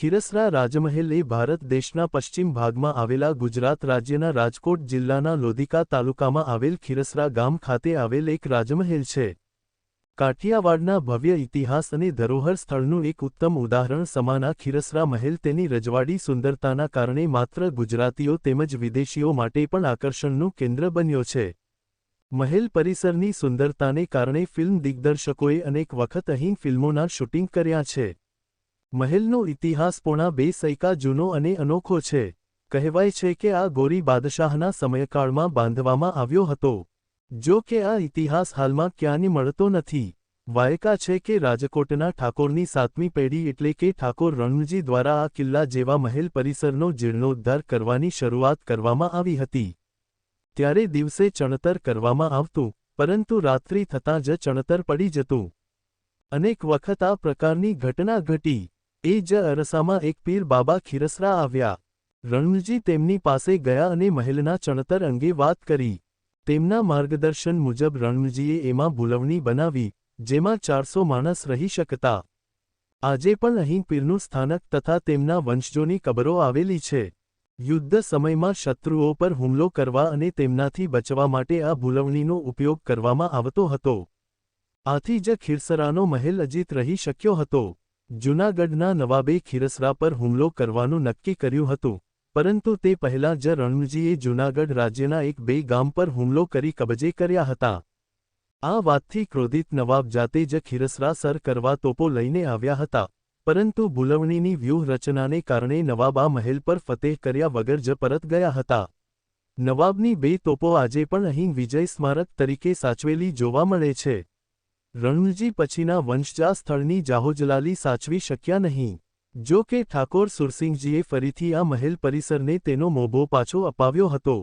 ખીરસરા રાજમહેલ એ ભારત દેશના પશ્ચિમ ભાગમાં આવેલા ગુજરાત રાજ્યના રાજકોટ જિલ્લાના લોધિકા તાલુકામાં આવેલ ખીરસરા ગામ ખાતે આવેલ એક રાજમહેલ છે. કાઠિયાવાડના ભવ્ય ઇતિહાસ અને ધરોહર સ્થળનું એક ઉત્તમ ઉદાહરણ સમાના ખીરસરા મહેલ તેની રજવાડી સુંદરતાના કારણે માત્ર ગુજરાતીઓ તેમજ વિદેશીઓ માટે પણ આકર્ષણનું કેન્દ્ર બન્યો છે. મહેલ પરિસરની સુંદરતાને કારણે ફિલ્મ દિગ્દર્શકોએ અનેક વખત અહીં ફિલ્મોના શૂટિંગ કર્યા છે. મહેલનો ઇતિહાસ પોણા બે સૈકા જૂનો અને અનોખો છે. કહેવાય છે કે આ ગોરી બાદશાહના સમયકાળમાં બાંધવામાં આવ્યો હતો. જો કે આ ઇતિહાસ હાલમાં ક્યાંની મળતો નથી. વાયકા છે કે રાજકોટના ઠાકોરની સાતમી પેઢી એટલે કે ઠાકોર રણજી દ્વારા આ કિલ્લા જેવા મહેલ પરિસરનો જીર્ણોદ્ધાર કરવાની શરૂઆત કરવામાં આવી હતી. ત્યારે દિવસે ચણતર કરવામાં આવતું, પરંતુ રાત્રિ થતાં જ ચણતર પડી જતું. અનેક વખત આ પ્રકારની ઘટના ઘટી. એ જ અરસામાં એક પીર બાબા ખીરસરા આવ્યા. રણજી તેમની પાસે ગયા અને મહેલના ચણતર અંગે વાત કરી. તેમના માર્ગદર્શન મુજબ રણજીએ એમાં ભૂલવણી બનાવી, જેમાં ચારસો માણસ રહી શકતા. આજે પણ અહીં પીરનું સ્થાનક તથા તેમના વંશજોની કબરો આવેલી છે. યુદ્ધ સમયમાં શત્રુઓ પર હુમલો કરવા અને તેમનાથી બચવા માટે આ ભૂલવણીનો ઉપયોગ કરવામાં આવતો હતો. આથી જ ખીરસરાનો મહેલ અજીત રહી શક્યો હતો. જૂનાગઢના નવાબે ખીરસરા પર હુમલો કરવાનું નક્કી કર્યું હતું, પરંતુ તે પહેલાં જ રણજીએ જૂનાગઢ રાજ્યના એક બે ગામ પર હુમલો કરી કબજે કર્યા હતા. આ વાતથી ક્રોધિત નવાબ જાતે જ ખીરસરા સર કરવા તોપો લઈને આવ્યા હતા, પરંતુ ભૂલવણીની વ્યૂહરચનાને કારણે નવાબ આ મહેલ પર ફતેહ કર્યા વગર જ પરત ગયા હતા. નવાબની બે તોપો આજે પણ અહીં વિજય સ્મારક તરીકે સાચવેલી જોવા મળે છે. રણુજી પછીના વંશજા સ્થળની જાહોજલાલી સાચવી શક્યા નહીં. જો કે ઠાકોર સુરસિંહજીએ ફરીથી આ મહેલ પરિસરને તેનો મોભો પાછો અપાવ્યો હતો.